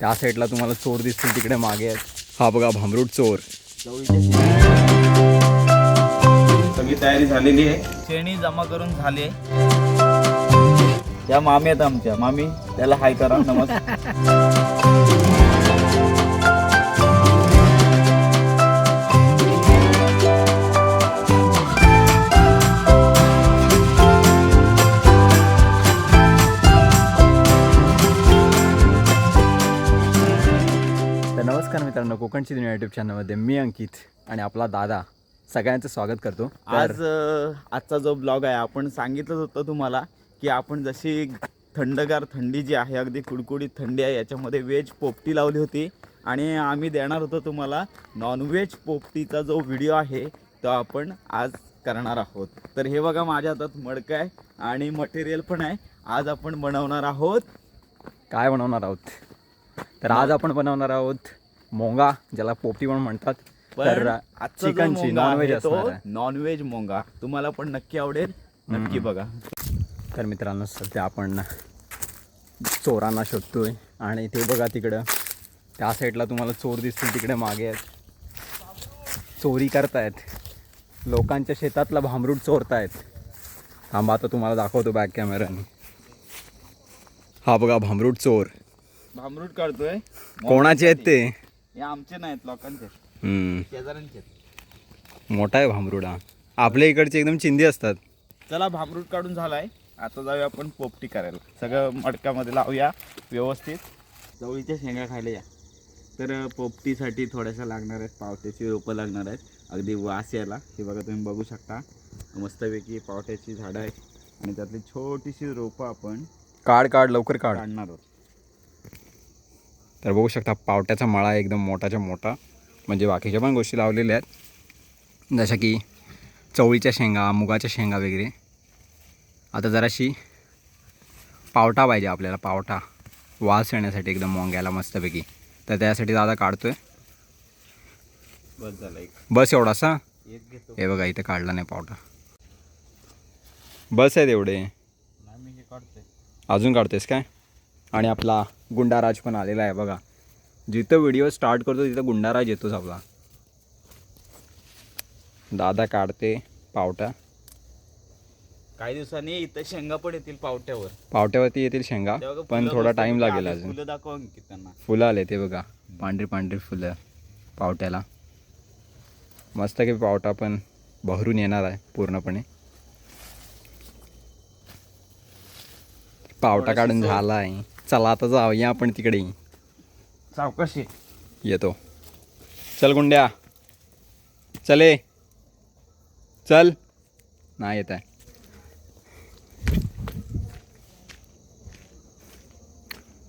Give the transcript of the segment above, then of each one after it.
त्या साईडला तुम्हाला चोर दिसतील तिकडे मागे आहेत. हा बघा भामरूट चोर. सगळी तयारी झालेली आहे. शेणी जमा करून झाले त्या मामी आहेत आमच्या मामी त्याला हाय करा नमस्कार. मित्रांनो कोकणची दुनिया युट्यूब चॅनलमध्ये मी अंकित आणि आपला दादा सगळ्यांचं स्वागत करतो. आज आजचा जो ब्लॉग आहे आपण सांगितलंच होतं तुम्हाला की आपण जशी थंडगार थंडी जी आहे अगदी कुडकुडीत थंडी आहे याच्यामध्ये व्हेज पोपटी लावली होती. आणि आम्ही देणार होतो तुम्हाला नॉनव्हेज पोपटीचा जो व्हिडिओ आहे तो आपण आज करणार आहोत. तर हे बघा माझ्या हातात मडकं आहे आणि मटेरियल पण आहे. आज आपण बनवणार आहोत. काय बनवणार आहोत? तर आज आपण बनवणार आहोत मोंगा ज्याला पोपटी म्हणून म्हणतात तर चिकनची नॉनव्हेज आहे तो असणार आहे. Non veg Monga. तुम्हाला पण नक्की आवडेल. नक्की बघा. तर मित्रांनो सध्या आपण चोरांना शोधतोय. आणि ते बघा तिकडं. त्या साईडला तुम्हाला चोर दिसतील तिकडे मागे आहेत. चोरी करतायत. लोकांच्या शेतातला भामरूट चोरतायत. थांबा आता तुम्हाला दाखवतो बॅक कॅमेराने हा बघा भामरूट चोर. भामरूट काढतोय. कोणाचे आहेत ते? हे आमचे नाहीत लोकांचे. हम्म, शेजाऱ्यांचे आहेत. मोठा आहे हा आपल्या इकडचे एकदम चिंदी असतात. चला भामरूट काढून झालाय. आता जाऊया आपण पोपटी करायला. सगळं मडक्यामध्ये लावूया व्यवस्थित. चवळीच्या शेंगा खायला या. तर अं, पोपटीसाठी थोड्याशा लागणार आहेत पावट्याची रोपं लागणार आहेत. अगदी वास यायला. हे बघा तुम्ही बघू शकता. मस्तपैकी पावट्याची झाडं आहेत. आणि त्यातली छोटीशी रोपं आपण काढ काढ लवकर काढ. काढणार आहोत. तर बघू शकता पावट्याचा मळा आहे एकदम मोठाच्या मोठा. म्हणजे बाकीच्या पण गोष्टी लावलेल्या आहेत. जशा की चवळीच्या शेंगा मुगाच्या शेंगा वगैरे. आता जराशी पावटा पाहिजे आपल्याला पावटा. वास येण्यासाठी एकदम मोंग्याला मस्तपैकी. तर त्यासाठी दादा काढतोय. बस झालं एक. बस एवढासा? हे बघा इथे काढला नाही पावटा. बस आहेत एवढे. नाही मी काढतोय. अजून काढतेस काय? आणि आपला गुंडाराज पण आलेला आहे बघा. जिथं व्हिडिओ स्टार्ट करतो तिथं गुंडाराज येतोच आपला. दादा काढते पावटा. काही दिवसांनी इथं शेंगा पण येतील पावट्यावर. पावट्यावरती येतील शेंगा तेव्हा पण फुलं थोडा टाईम पैकी लागेल. अजून. फुलं दाखवा त्यांना. फुलं आले ते बघा. पांढरी पांढरी फुलं पावट्याला. मस्त की पावटा पण बहरून येणार आहे पूर्णपणे. पावटा काढून. झाला आहे चला आता जाऊया आपण तिकडे. सावकाशी येतो. चल गुंड्या. चले चल. नाही येत आहे.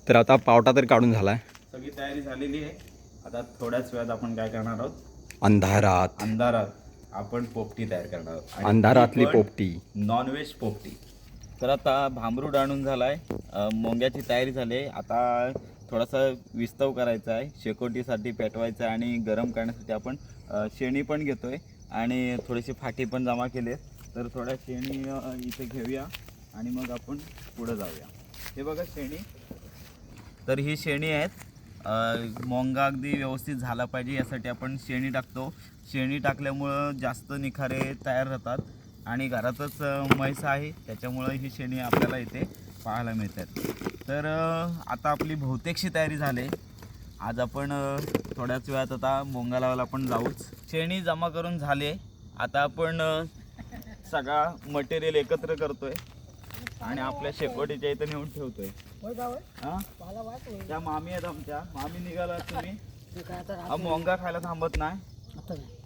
तर आता पावटा तर काढून झालाय. सगळी तयारी झालेली आहे. आता थोड्याच वेळात आपण काय करणार आहोत? अंधारात. अंधारात आपण पोपटी तयार करणार आहोत. अंधारातली पोपटी. नॉनव्हेज पोपटी. तर आता भांबरूड आणून झाला आहे मोंग्याची तयारी झाली आहे. आता थोडासा विस्तव करायचा आहे. शेकोटीसाठी पेटवायचा आहे आणि गरम करण्यासाठी आपण शेणी पण घेतो आहे आणि थोडीशी फाटी पण जमा केले तर थोड्या शेणी इथे घेऊया आणि मग आपण पुढं जाऊया. हे बघा शेणी. तर ही शेणी आहेत. मोंगा अगदी व्यवस्थित झाला पाहिजे यासाठी आपण शेणी टाकतो. शेणी टाकल्यामुळं जास्त निखारे तयार राहतात. आणि घरातच म्हैस आहे. त्याच्यामुळं ही शेणी आपल्याला इथे पाहायला मिळतात. तर आता आपली बहुतेकशी तयारी झाली. आज आपण थोड्याच वेळात आता मोंगा लावायला आपण जाऊच. शेणी जमा करून झाले. आता आपण सगळा मटेरियल एकत्र करतोय. आणि आपल्या शेकोटीच्या इथं नेऊन ठेवतोय. हा? त्या मामी आहेत आमच्या. मामी निघाला तुम्ही. हा मोंगा खायला थांबत नाही.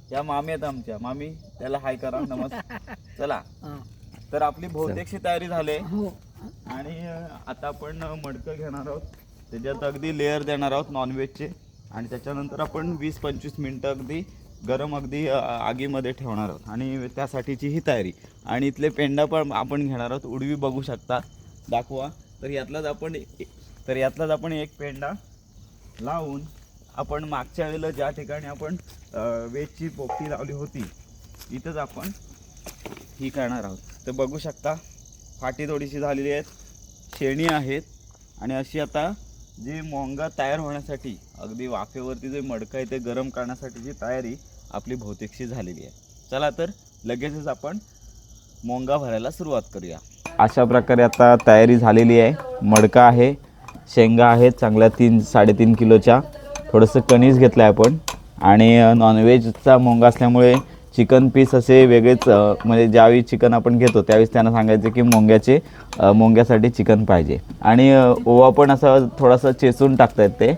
त्या मामी आहेत आमच्या मामी त्याला हाय करा नमस्कार. चला. तर आपली बहुतेकशी तयारी झाली आणि अं, आता आपण मडकं घेणार आहोत. त्याच्यात अगदी लेअर देणार आहोत नॉनव्हेजचे आणि त्याच्यानंतर आपण वीस पंचवीस मिनटं अगदी गरम अगदी आगीमध्ये ठेवणार आहोत. आणि त्यासाठीची ही तयारी. आणि इथले पेंडा पण आपण घेणार आहोत. उडवी बघू शकता. दाखवा. तर यातलाच आपण तर यातलाच आपण एक पेंडा लावून आपण मागच्या वेळेला ज्या ठिकाणी आपण वेजची पोपटी लावली होती इथंच आपण ही करणार आहोत. तर बघू शकता फाटी थोडीशी झालेली आहेत शेणी आहेत आणि अशी आता जे मोंगा तयार होण्यासाठी अगदी वाफेवरती जे मडकं आहे ते गरम करण्यासाठी जी तयारी आपली भौतिकशी झालेली आहे. चला तर लगेचच आपण मोंगा भरायला सुरुवात करूया. अशा प्रकारे आता तयारी झालेली आहे. मडका आहे शेंगा आहेत चांगल्या तीन साडेतीन किलोच्या. थोडंसं कणीस घेतलं आहे आपण. आणि नॉनव्हेजचा मोंगा असल्यामुळे चिकन पीस असे वेगळेच म्हणजे ज्यावेळी चिकन आपण घेतो त्यावेळेस त्यांना सांगायचं की मोंग्याचे मोंग्यासाठी चिकन पाहिजे. आणि ओवा पण असा थोडासा चेचून टाकतायत ते.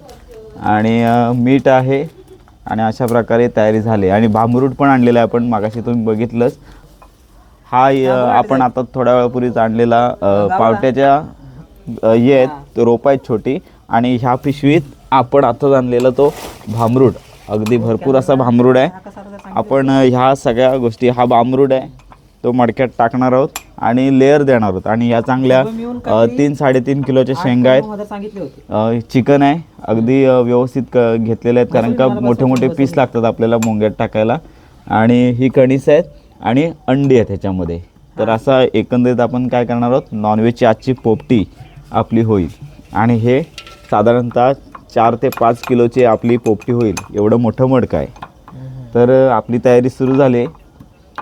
आणि मीठ आहे. आणि अशा प्रकारे तयारी झाली. आणि भांबरूट पण आणलेला आहे आपण मागाशी तुम्ही बघितलंच. हा आपण आता थोड्या वेळापूर्वीच आणलेला पावट्याच्या हे आहेत रोप आहेत छोटी. आणि ह्या पिशवीत आपण आताच आणलेला तो भामरूड. अगदी भरपूर असा भामरूड आहे. आपण ह्या सगळ्या गोष्टी हा भामरूड आहे तो मडक्यात टाकणार आहोत आणि लेअर देणार आहोत. आणि ह्या चांगल्या तीन साडेतीन किलोच्या शेंगा आहेत. चिकन आहे. अगदी व्यवस्थित क घेतलेले आहेत कारण का मोठे मोठे पीस लागतात आपल्याला मोंग्यात टाकायला. आणि ही कणीस आहेत आणि अंडी आहेत ह्याच्यामध्ये. तर असा एकंदरीत आपण काय करणार आहोत? नॉनव्हेजची आजची पोपटी आपली होईल. आणि हे साधारणतः चार ते पाच किलोची आपली पोपटी होईल. एवढं मोठं मडकं आहे. तर आपली तयारी सुरू झाली. आहे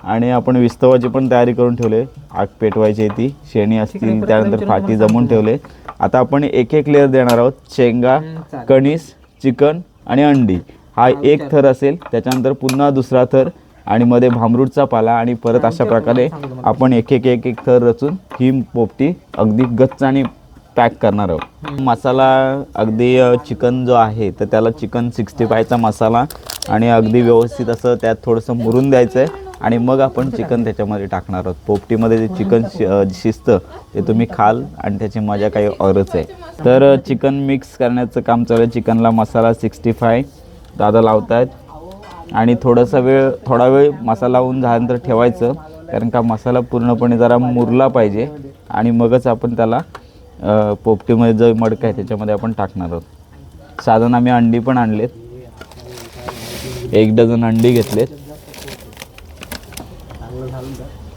आणि आपण विस्तवाची पण तयारी करून ठेवले. आग पेटवायची आहे ती. शेणी असतील त्यानंतर फाटी जमून ठेवले. आता आपण एक एक लेअर देणार आहोत. शेंगा कणीस चिकन आणि अंडी. हा एक थर असेल. त्याच्यानंतर पुन्हा दुसरा थर आणि मध्ये भांबरूटचा पाला आणि परत अशा प्रकारे आपण एक एक एक एक थर रचून ही पोपटी अगदी गच्च आणि पॅक करणार आहोत. मसाला अगदी चिकन जो आहे तर त्याला चिकन सिक्स्टी फायचा मसाला आणि अगदी व्यवस्थित असं त्यात थोडंसं मुरून द्यायचं आहे आणि मग आपण चिकन त्याच्यामध्ये टाकणार आहोत. पोपटीमध्ये जे चिकन शि शिस्त शिजतं ते तुम्ही खाल आणि त्याची मजा काही औरच आहे. तर चिकन मिक्स करण्याचं काम चालू आहे. चिकनला मसाला सिक्स्टी फाय दादा लावत आहेत आणि थोडासा वेळ थोडा वेळ मसाला होऊन झाल्यानंतर ठेवायचं कारण का मसाला पूर्णपणे जरा मुरला पाहिजे. आणि मगच आपण त्याला पोपटीमध्ये जो मडक आहे त्याच्यामध्ये आपण टाकणार आहोत. साधारण आम्ही अंडी पण आणलेत. एक डझन अंडी घेतलेत.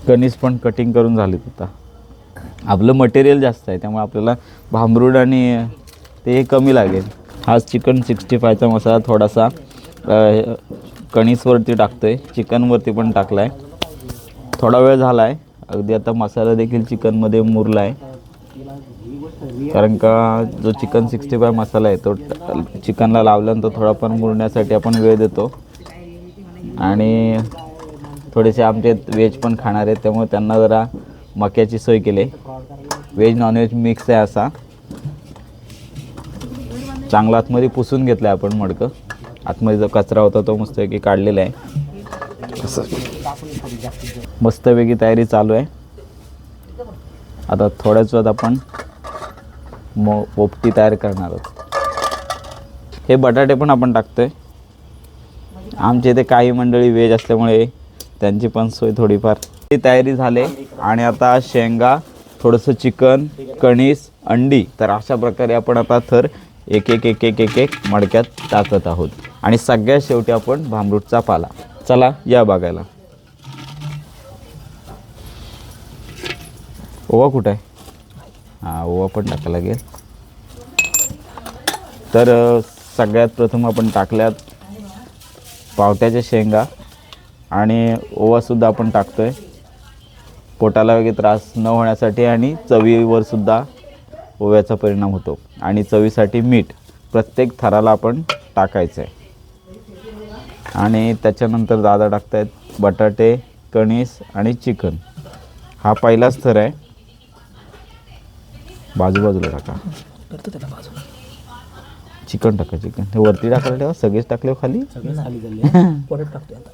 कणीस पण कटिंग करून झालेत आता. आपलं मटेरियल जास्त आहे त्यामुळे आपल्याला भांबरूड आणि ते कमी लागेल. हाच चिकन सिक्स्टी फायचा मसाला थोडासा कणीसवरती टाकतो आहे चिकनवरती पण टाकला आहे थोडा वेळ झाला आहे अगदी आता मसाला देखील चिकनमध्ये मुरला आहे कारण का जो चिकन सिक्स्टी फाय मसाला आहे तो चिकनला लावल्यानंतर थोडाफार मुरण्यासाठी आपण वेळ देतो. आणि थोडेसे आमचे व्हेज पण खाणार आहेत त्यामुळे त्यांना जरा मक्याची सोय केली. व्हेज नॉनव्हेज मिक्स आहे असा. चांगला आतमध्ये पुसून घेतलं आहे आपण मडकं. आतमध्ये जो कचरा होता तो मस्तपैकी काढलेला आहे. असं. मस्तपैकी तयारी चालू आहे. आता थोड्याच वेळात आपण मो पोपटी तयार करणार आहोत. हे बटाटे पण आपण टाकतो आहे आमच्या इथे काही मंडळी व्हेज असल्यामुळे त्यांची पण सोय थोडीफार. ती तयारी झाले आणि आता शेंगा थोडंसं चिकन कणीस अंडी तर अशा प्रकारे आपण आता थर एक एक एक एक एक एक मडक्यात टाकत आहोत. आणि सगळ्यात शेवटी आपण भांबरूटचा पाला. चला या बघायला. ओवा कुठं आहे? हां ओवा पण टाकायला लागेल. तर सगळ्यात प्रथम आपण टाकल्यात पावट्याच्या शेंगा आणि ओवासुद्धा आपण टाकतो आहे पोटाला वगैरे त्रास न होण्यासाठी आणि चवीवर सुद्धा ओव्याचा परिणाम होतो. आणि चवीसाठी मीठ प्रत्येक थराला आपण टाकायचं आहे आणि त्याच्यानंतर दादा टाकतायत बटाटे कणीस आणि चिकन. हा पहिलाच थर आहे. बाजू बाजूला टाका. करतो त्याला बाजूला. चिकन टाका चिकन. हे वरती टाकायला ठेवा सगळेच टाकले हो खाली? सगळं खाली झाले. परत टाकतोय आता.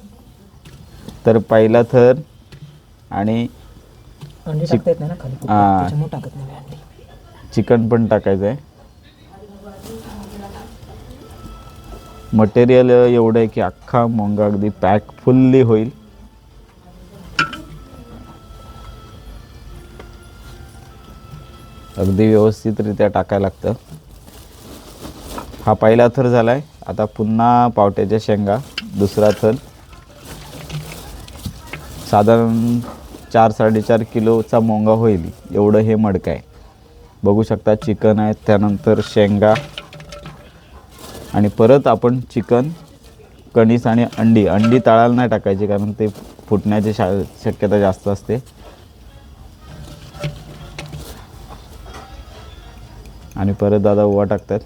तर पहिला थर आणि अंडी टाकता येत नाही ना खाली हा. त्याच्यामुळे टाकत नाही मी अंडी. चिकन पण टाकायचं आहे मटेरियल एवढं आहे की अख्खा मोंगा अगदी पॅक फुल्ली होईल. अगदी व्यवस्थितरित्या टाकायला लागतं. हा पहिला थर झाला आहे आता पुन्हा पावट्याच्या शेंगा दुसरा थर. साधारण चार साडेचार किलोचा मोंगा होईल. एवढं हे मडकं आहे. बघू शकता चिकन आहे त्यानंतर शेंगा. आणि परत आपण चिकन कणीस आणि अंडी. अंडी तळायला नाही टाकायची कारण ते फुटण्याची शा शक्यता जास्त असते. आणि परत दादा ओवा टाकतात.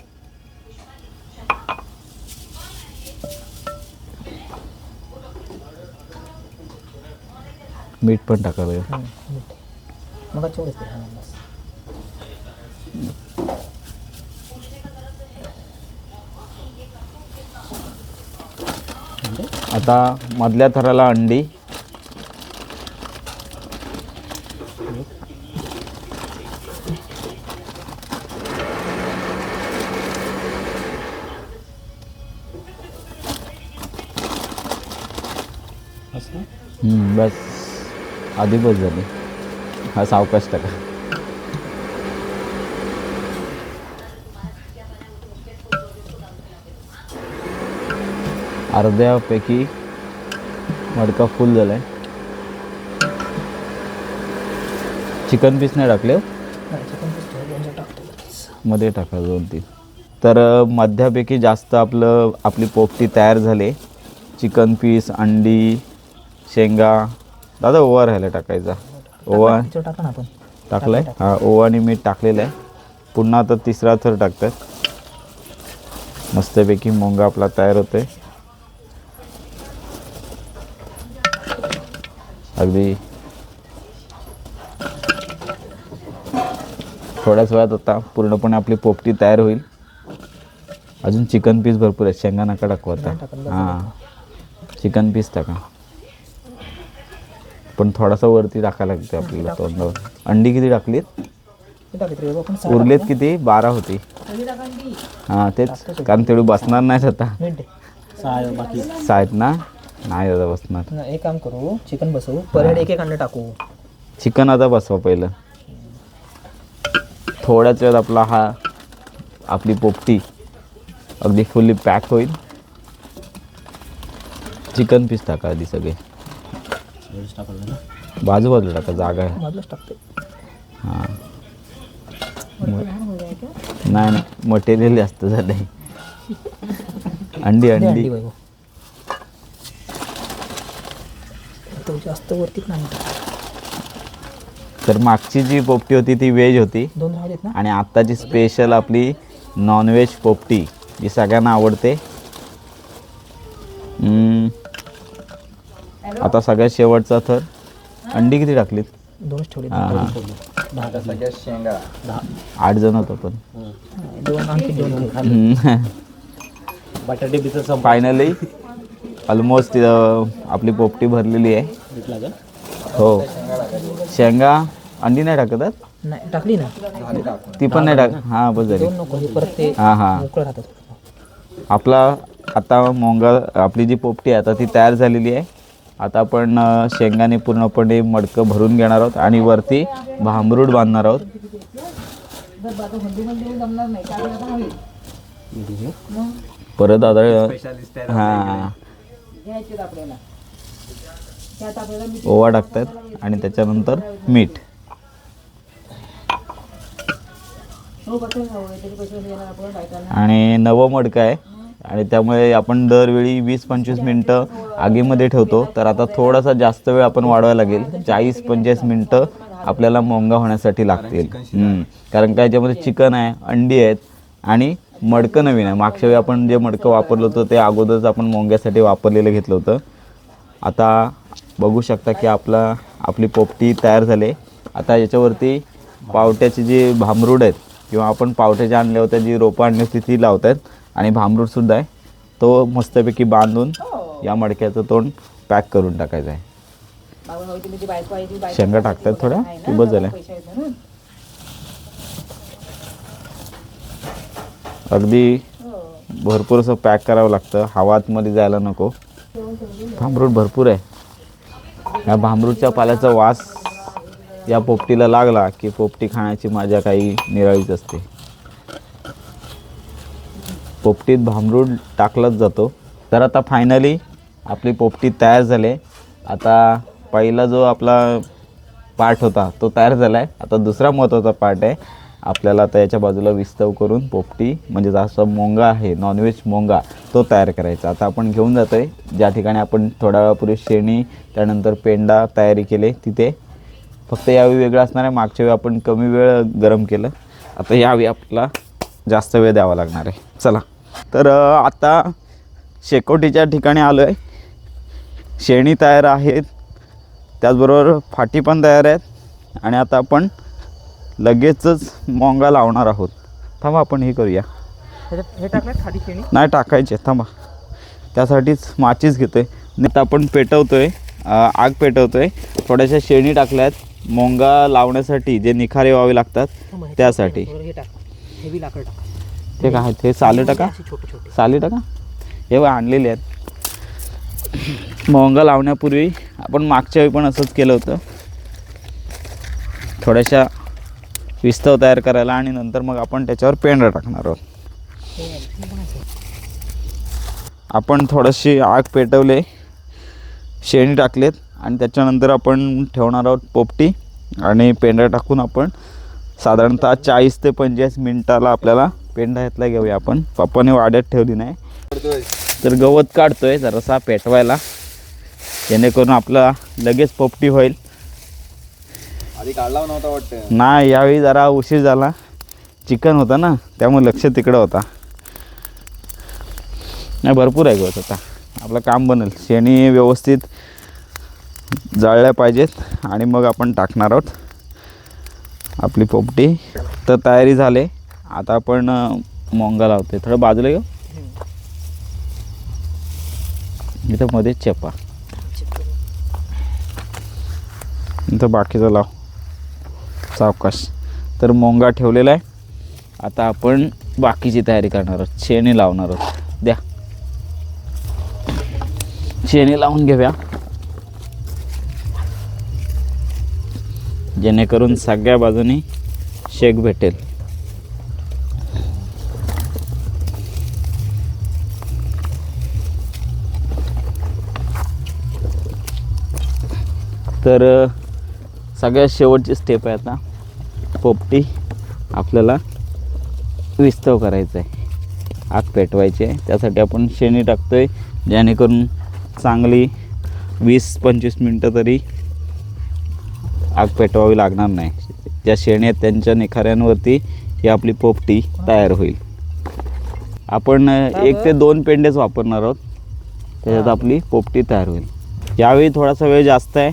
मीठ पण बस. आता मधल्या थराला अंडी हम्म, बस. आधी बस झाली. हा सावकाश टाका. अर्ध्यापैकी मडका फुल झाला आहे चिकन पीस नाही टाकले हो? मध्ये टाका दोन तीन. तर मध्यापैकी जास्त आपलं आपली पोपटी तयार झाली. चिकन पीस अंडी शेंगा. दादा ओवा राहायला टाकायचा. ओवा. त्याच्यावर टाका ना आपण. टाकलाय? हा ओवा आणि मीठ टाकलेलं आहे. पुन्हा आता तिसरा थर टाकतात. मस्तपैकी मोंगा आपला तयार होतोय. अगदी. थोड्याच वेळात आता पूर्णपणे आपली पोपटी तयार होईल. अजून चिकन पीस भरपूर आहेत. शेंगा नका टाकू आता. हां. चिकन पीस टाका. पण थोडासा वरती टाकायला लागते आपल्याला तोंडावर अंडी किती टाकलीत? उरलेत किती? बारा होती. हां तेच. कारण तेवढी बसणार नाहीत आता. सहा आहेत ना? नाही दादा बसणार. ना, एक काम करू चिकन बसवू. परत एक एक अंडे टाकू. चिकन आता बसवा पहिलं. थोड्याच वेळात आपला हा आपली पोपटी अगदी फुल्ली पॅक होईल. चिकन पीस टाका आधी सगळे. बाजू बाजू टाका जागा आहे. बाजूलाच टाकते. हां. नाही नाही. मटेरियल जास्त झालं आहे अंडी अंडी. तो जास्त वरती नाही तर मागची जी पोपटी होती ती व्हेज होती. दोन राहिलेत ना? आणि आत्ताची स्पेशल आपली नॉनव्हेज पोपटी जी सगळ्यांना आवडते. आता सगळ्यात शेवटचा थर. अंडी किती टाकलीत? दोनच ठेवले. हां हां. दहा. आठ जण होतो पण. दोन आणखी दोन ठेव. फायनली ऑलमोस्ट आपली पोपटी भरलेली आहे. हो. शेंगा अंडी नाही टाकत? नाही टाकली ना. ती पण नाही टाक हां बस झाली. दोन नको हे परत ते हां हां. मोकळं राहतात. आपला आता मोंगा आपली जी पोपटी आहे आता ती तयार झालेली आहे. आता आपण शेंगाने पूर्णपणे मडकं भरून घेणार आहोत आणि वरती भांबरूड बांधणार आहोत. परत आता हां. ओवा टाकतात आणि त्याच्यानंतर मीठ. आणि नवं मडकं आहे. आणि त्यामुळे आपण दरवेळी वीस पंचवीस मिनटं आगीमध्ये ठेवतो. तर आता थोडासा जास्त वेळ आपण वाढवायला लागेल. चाळीस पंचेचाळीस मिनटं आपल्याला मोंगा होण्यासाठी लागतील. कारण का याच्यामध्ये चिकन आहे अंडी आहेत आणि मडकं नवीन आहे. मागच्या वेळी आपण जे मडकं वापरलं होतं ते अगोदरच आपण मोंग्यासाठी वापरलेलं घेतलं होतं. आता बघू शकता की आपला आपली पोपटी तयार झाली आता याच्यावरती पावट्याची जी भांबरूड आहेत किंवा आपण पावट्याच्या आणल्या होत्या जी रोपं आणली होती ती लावत आहेत आणि भांबरूडसुद्धा आहे. तो मस्तपैकी बांधून या मडक्याचं तोंड पॅक करून टाकायचं आहे. शेंगा टाकतात थोड्या? की बस झाल्या. अगदी भरपूर असं पॅक करावं लागतं. हवा आतमध्ये जायला नको. भांबरूड भरपूर आहे. या भांबरूडच्या पाल्याचा वास या पोपटीला लागला की पोपटी खाण्याची मजा काही निराळीच असते. पोपटीत भांबरूड टाकलाच जातो. तर आता फायनली आपली पोपटी तयार झाली. आता पहिला जो आपला पार्ट होता तो तयार झाला आहे आता दुसरा महत्त्वाचा पार्ट आहे. आपल्याला आता याच्या बाजूला विस्तव करून पोपटी म्हणजे जसा मोंगा आहे नॉनव्हेज मोंगा तो तयार करायचा. आता आपण घेऊन जातो आहे ज्या ठिकाणी आपण थोड्या वेळापूर्वी शेणी त्यानंतर पेंडा तयारी केले तिथे. फक्त यावेळी वेगळं असणार आहे. मागच्या वेळी आपण कमी वेळ गरम केलं. आता यावेळी आपल्याला जास्त वेळ द्यावा लागणार आहे. चला. तर आता शेकोटीच्या ठिकाणी आलो आहे शेणी तयार आहेत. त्याचबरोबर फाटी पण तयार आहेत. आणि आता आपण लगेचच मोंगा लावणार आहोत. थांबा आपण हे करूया. हे खाली शेणी? नाही टाकायचे. थांबा. त्यासाठीच माचीच घेतो आहे आता आपण पेटवतो आहे आग पेटवतो आहे थोड्याशा शेणी टाकल्यात. मोंगा लावण्यासाठी जे निखारे व्हावे लागतात त्यासाठी. टाक. ते काय ते साले टाका. अशी छोटे छोटे. साले टाका. हे आणलेले आहेत. मोंगा लावण्यापूर्वी आपण मागच्या वेळी पण असंच केलं होतं. थोड्याशा विस्तव तयार करायला आणि नंतर मग आपण त्याच्यावर पेंढरा टाकणार आहोत. आपण थोडीशी आग पेटवले शेणी टाकलेत आणि त्याच्यानंतर आपण ठेवणार आहोत पोपटी आणि पेंढरा टाकून आपण साधारणतः चाळीस ते पंचेचाळीस मिनटाला आपल्याला पेंढा ह्यातला घेऊया आपण. पप्पाने वाड्यात ठेवली नाही. तर गवत काढतोय जरासा पेटवायला. जेणेकरून आपला लगेच पोपटी होईल. आधी काढला नव्हता वाटतं. नाही यावेळी जरा उशीर झाला. चिकन होतं ना त्यामुळे लक्ष तिकडं होता. नाही भरपूर आहे गवत आता. आपलं काम बनेल. शेणी व्यवस्थित जाळल्या पाहिजेत आणि मग आपण टाकणार आहोत. आपली पोपटी. तर तयारी झाली. आता आपण मोंगा लावतोय. थोडं बाजूला घेऊ इथं मध्ये चपा. इथं बाकीचं लाव. सावकाश. तर मोंगा ठेवलेला आहे. आता आपण बाकीची तयारी करणार आहोत. शेणी लावणार आहोत. द्या. शेणी लावून घेऊया. जेणेकरून सगळ्या बाजूनी शेक भेटेल. तर सगळ्यात शेवटची स्टेप आहे आता पोपटी आपल्याला विस्तव करायचं आहे आग पेटवायची आहे. त्यासाठी आपण शेणी टाकतो आहे जेणेकरून चांगली वीस पंचवीस मिनटं तरी आग पेटवावी लागणार नाही. ज्या शेणी आहेत त्यांच्या निखाऱ्यांवरती ही आपली पोपटी तयार होईल. आपण एक ते दोन पेंडेच वापरणार आहोत. त्याच्यात आपली पोपटी तयार होईल. यावेळी थोडासा वेळ जास्त आहे.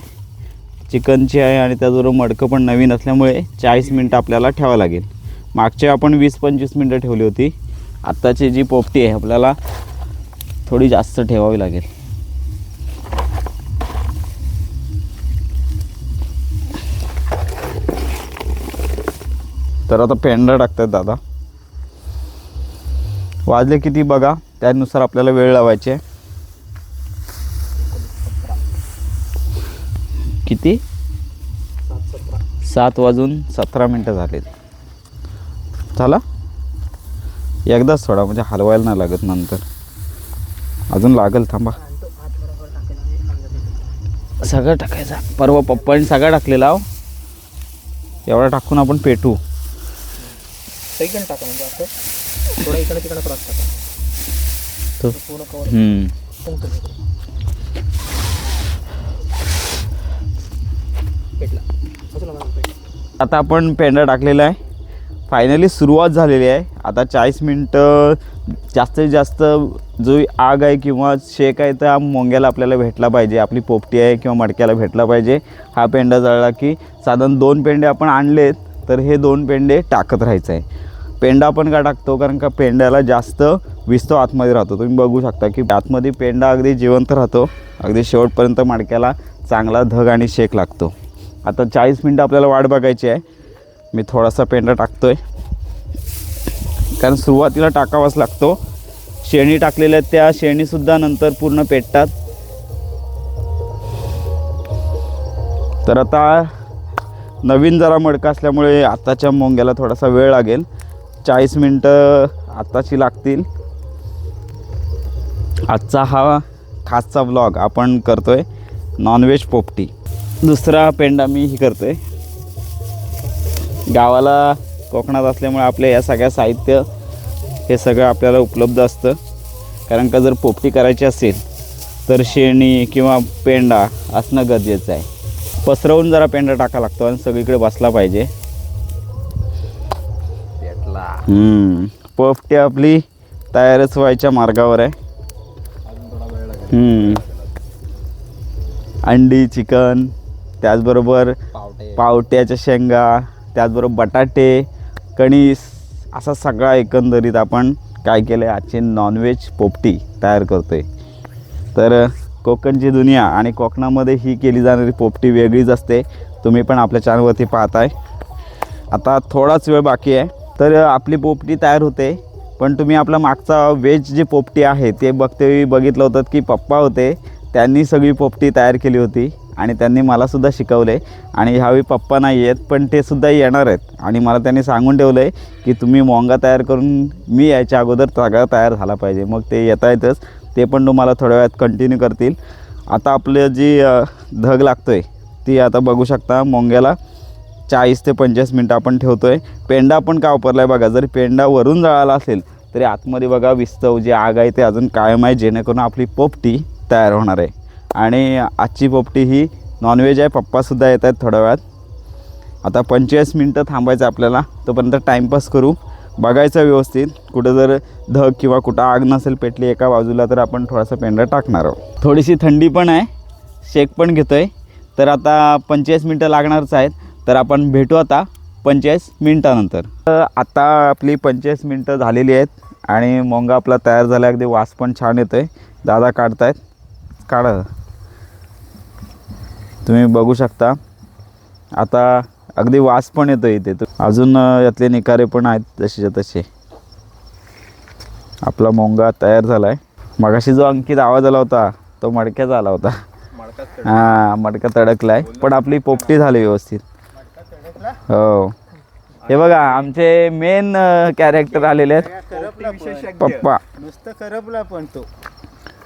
चिकनची आहे आणि त्याचबरोबर मडकं पण नवीन असल्यामुळे चाळीस मिनटं आपल्याला ठेवावं लागेल. मागचे आपण वीस पंचवीस मिनटं ठेवली होती. आत्ताची जी पोपटी आहे आपल्याला थोडी जास्त ठेवावी लागेल. तर आता पेंढरा टाकतात दादा. वाजले किती बघा त्यानुसार आपल्याला वेळ लावायची आहे. किती? सात वाजून सतरा मिनटं झालेत. झाला? एकदाच थोडा म्हणजे हलवायला नाही लागत नंतर. अजून लागेल थांबा. सगळं टाकायचा. परवा पप्पाने सगळं टाकलेला हो एवढा टाकून आपण पेटू. सगळीकडे टाका म्हणजे असं. थोडं इकडे तिकडे क्रॉस टाका. तो. पूर्ण कवर पेटला. आता आपण पेंडा टाकलेला आहे. फायनली सुरुवात झालेली आहे. आता चाळीस मिनटं जास्तीत जास्त जो आग आहे किंवा शेक आहे त्या मोंग्याला आपल्याला भेटला पाहिजे. आपली पोपटी आहे किंवा मडक्याला भेटला पाहिजे. हा पेंडा जळला की साधारण दोन पेंडे आपण आणलेत तर हे दोन पेंडे टाकत राहायचं आहे. पेंडा आपण का टाकतो? कारण का पेंड्याला जास्त विस्तव आतमध्ये राहतो. तुम्ही बघू शकता की आतमध्ये पेंडा अगदी जिवंत राहतो. अगदी शेवटपर्यंत मडक्याला चांगला धग आणि शेक लागतो. आता चाळीस मिनटं आपल्याला वाट बघायची आहे. मी थोडासा पेंडा टाकतो आहे कारण सुरुवातीला टाकावाच लागतो. शेणी टाकलेल्या त्या शेणीसुद्धा नंतर पूर्ण पेटतात. तर आता नवीन जरा मडका असल्यामुळे आताच्या मोंग्याला थोडासा वेळ लागेल. चाळीस मिनटं आत्ताची लागतील. आजचा हा खासचा ब्लॉग आपण करतोय. नॉनव्हेज पोपटी. दुसरा पेंडा मी ही करतोय. गावाला कोकणात असल्यामुळे आपल्या या सगळ्या साहित्य हे सगळं आपल्याला उपलब्ध असतं. कारण का जर पोपटी करायची असेल तर शेणी किंवा पेंडा असणं गरजेचं आहे. पसरवून जरा पेंडा टाका लागतो आणि सगळीकडे बसला पाहिजे. पोपटी आपली तयारच व्हायच्या मार्गावर आहे. अंडी चिकन त्याचबरोबर पावटे. पावट्याच्या शेंगा त्याचबरोबर बटाटे कणीस असा सगळा एकंदरीत आपण काय केलं आहे आजची नॉनव्हेज पोपटी तयार करतो आहे तर कोकणची दुनिया आणि कोकणामध्ये ही केली जाणारी पोपटी वेगळीच असते. तुम्ही पण आपल्या चॅनलवरती पाहताय. आता थोडाच वेळ बाकी आहे. तर आपली पोपटी तयार होते. पण तुम्ही आपला मागचा व्हेज जे पोपटी आहे ते बघते बघितलं होतं की पप्पा होते. त्यांनी सगळी पोपटी तयार केली होती आणि त्यांनी मलासुद्धा शिकवले. आणि ह्यावेळी पप्पा नाही आहेत पण ते सुद्धा येणार आहेत. आणि मला त्यांनी सांगून ठेवलं आहे की तुम्ही मोंगा तयार करून मी यायच्या अगोदर सगळा तयार झाला पाहिजे. मग ते येता येतच. ते पण तुम्हाला थोड्या वेळात कंटिन्यू करतील. आता आपलं जी धग लागतो आहे ती आता बघू शकता. मोंग्याला चाळीस ते पंचेचाळीस मिनटं आपण ठेवतो आहे पेंडा पण का वापरला आहे बघा. जरी पेंडा वरून जळाला असेल तरी आतमध्ये बघा विस्तव जे आग आहे ते अजून कायम आहे. जेणेकरून आपली पोपटी तयार होणार आहे. आणि आजची पोपटी ही नॉनव्हेज आहे. पप्पासुद्धा येत आहेत थोड्या वेळात. आता पंचेचाळीस मिनटं थांबायचं आपल्याला. तोपर्यंत टाईमपास करू. बघायचं व्यवस्थित. कुठं जर धग किंवा कुठं आग नसेल पेटली एका बाजूला तर आपण थोडासा पेंडा टाकणार आहोत. थोडीशी थंडी पण आहे. शेक पण घेतो आहे तर आता पंचेचाळीस मिनटं लागणारच आहेत. तर आपण भेटू आता पंचेचाळीस मिनटानंतर. तर आता आपली पंचेचाळीस मिनटं झालेली आहेत. आणि मोंगा आपला तयार झाला. अगदी वास पण छान येतो आहे दादा काढतायत. काढा. तुम्ही बघू शकता. आता अगदी वास पण येतो इथे. तो अजून यातले निकारे पण आहेत जसेच्या तसे. आपला मोंगा तयार झाला आहे मगाशी जो अंकित आवाज आला होता तो मडक्याचा आला होता. हां मडका तडकला आहे पण आपली पोपटी झाली व्यवस्थित. हो. हे बघा आमचे मेन कॅरेक्टर आलेले आहेत. पप्पा. नुसतं करपला पण तो.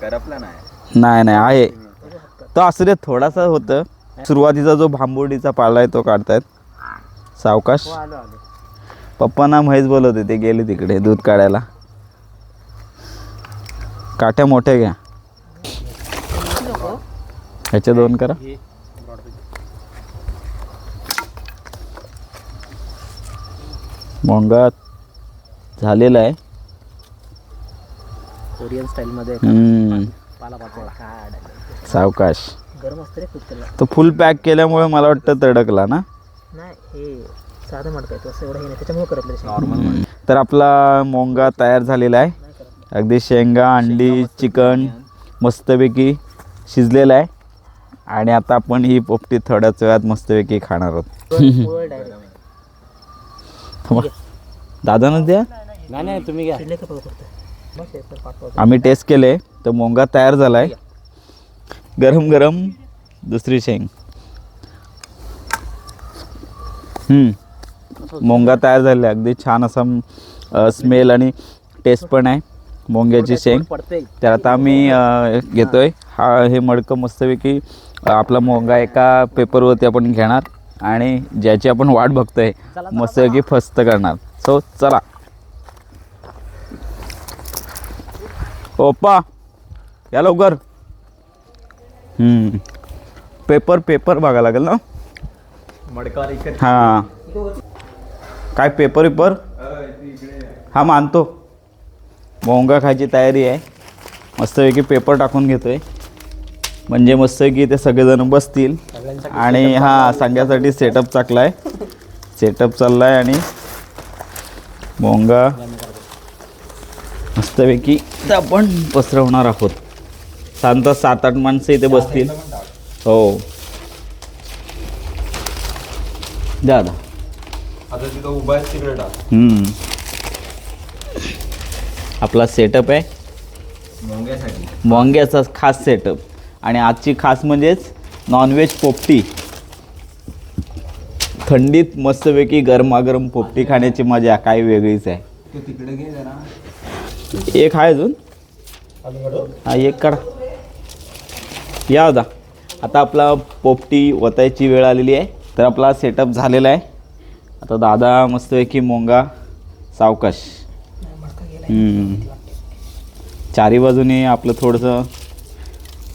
करपला नाही. नाही नाही आहे. तो असू दे थोडासा होतं. सुरुवातीचा जो भांबोडीचा पाला आहे तो काढतायत. सावकाश. पप्पांना म्हैस बोलत होते गेले तिकडे दूध काढायला. काठ्या मोठ्या घ्या. ह्याच्या दोन करा. मोंगा झालेला आहे. कोरियन स्टाईलमध्ये सावकाश. गरम असतं रे खूप त्याला तो फुल पॅक केल्यामुळे मला वाटतं तडकला ना? नाही हे साधं मडकं आहे तो असं एवढं हे नाही त्याच्यामुळे करत नॉर्मल तर आपला मोंगा तयार झालेला आहे. अगदी शेंगा अंडी चिकन मस्तपैकी शिजलेलं आहे. आणि आता आपण ही पोपटी थोड्याच वेळात मस्तपैकी खाणार आहोत. थांबा. दादानं द्या. नाही नाही तुम्ही घ्या. आम्ही टेस्ट केले तर मोंगा तयार झाला आहे गरम गरम दुसरी शेंग. हम्म. मोंगा तयार झालेला आहे अगदी छान असा स्मेल आणि टेस्ट पण आहे मोंग्याची शेंग. तर आता आम्ही घेतोय. हा हे मडकं मस्तपैकी आपला मोंगा एका पेपरवरती आपण घेणार आणि ज्याची आपण वाट बघतोय मस्तपैकी फस्त करणार. सो चला. ओप्पा या लवकर. पेपर पेपर बघायला लागेल ना? मडकावर इकडे. हां. काय पेपर पेपर? हा मानतो. मोंगा खायची तयारी आहे. मस्तपैकी पेपर टाकून घेतोय. म्हणजे मस्तपैकी ते सगळेजण बसतील. आणि हा सांग्यासाठी सेटअप चाकला आहे सेटअप चालला आहे आणि मोंगा मस्तपैकी इथं आपण पसरवणार आहोत. शांत सात आठ माणसं इथे बसतील. हो. द्या दादा आता तिथं उभा आहे तिकडे टाक. हम्म. आपला सेटअप आहे. मोंग्यासाठी. मोंग्याचा खास सेटअप आणि आजची खास म्हणजेच नॉनव्हेज पोपटी. थंडीत मस्तपैकी गरमागरम पोपटी खाण्याची मजा काय वेगळीच आहे. तिकडे घे जरा. एक आहे अजून. हा एक काढा. या होता आता आपला पोपटी वतायची वेळ आलेली आहे. तर आपला सेटअप झालेला आहे. आता दादा मस्तपैकी मोंगा सावकाश. चारी बाजूने आपलं थोडंसं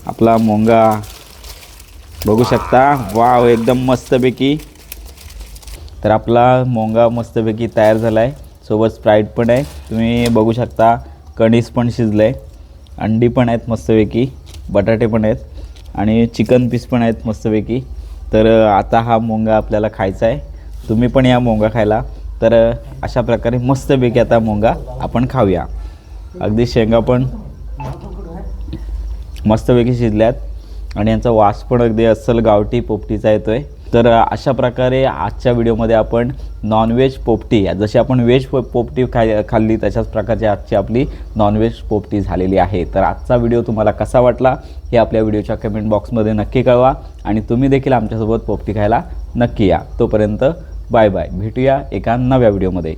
आपला मोंगा. बघू शकता. वाव एकदम मस्तपैकी. तर आपला मोंगा मस्तपैकी तयार झाला आहे सोबत स्प्राईट पण आहे. तुम्ही बघू शकता कणीस पण शिजलं आहे अंडी पण आहेत मस्तपैकी बटाटे पण आहेत आणि चिकन पीस पण आहेत मस्तपैकी. तर आता हा मोंगा आपल्याला खायचा आहे. तुम्ही पण या मोंगा खायला. तर अशा प्रकारे मस्तपैकी आता मोंगा आपण खाऊया. अगदी शेंगा पण मस्तपैकी शिजल्यात. आणि यांचा वास पण अगदी अस्सल गावठी पोपटीचा येतो आहे तर अशा प्रकारे आजच्या व्हिडिओमध्ये आपण नॉनव्हेज पोपटी जशी आपण व्हेज पो पोपटी खाय खाल्ली तशाच प्रकारची आजची आपली नॉनव्हेज पोपटी झालेली आहे. तर आजचा व्हिडिओ तुम्हाला कसा वाटला हे आपल्या व्हिडिओच्या कमेंट बॉक्समध्ये नक्की कळवा आणि तुम्ही देखील आमच्यासोबत पोपटी खायला नक्की या. तोपर्यंत बाय बाय भेटूया एका नव्या व्हिडिओमध्ये.